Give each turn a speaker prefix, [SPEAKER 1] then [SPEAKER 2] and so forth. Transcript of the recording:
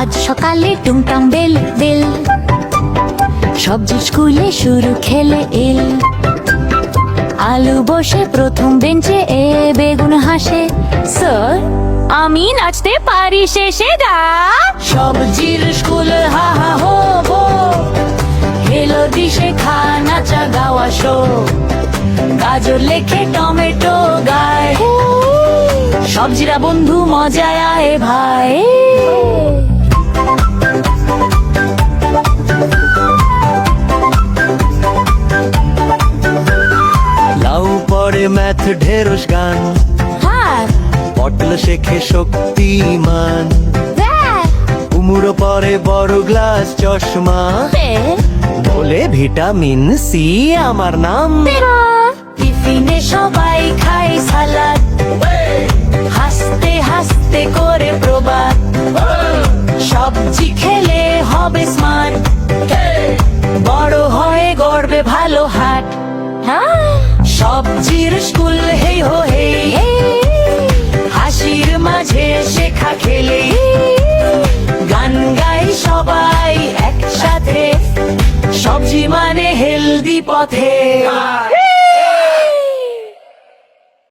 [SPEAKER 1] আজ সকালে টুমটাম bell bell. সবজি স্কুলে শুরু খেলে এল। আলু বসে প্রথম বেঞ্চে এ বেগুন হাসে। স্যার আমি নাচতে পারি শেষে গা সবজির স্কুল হা হা হো হো। হেলো দিশে খা নাচা গাওয়া শো। গাজর লেখে টমেটো গায়। সবজিরা বন্ধু মজায় আয় ভাই।
[SPEAKER 2] ম্যাথ ঢেরস গান
[SPEAKER 1] হ্যাঁ
[SPEAKER 2] পটল শেখে শক্তিমান কুমড়ো পরে বড় গ্লাস চশমা বলে ভিটামিন সি আমার নাম।
[SPEAKER 1] টিফিনে সবাই খায় সালাদ হাসতে হাসতে করে প্রবাদ সবজি খেলে হবে স্মার্ট বড় হয়ে গড়বে ভালো হাট সবজির স্কুল হেই হো হেই। হাসির মাঝে শেখা খেলে। গান গাই সবাই একসাথে। সবজি মানে হেলদি পথে।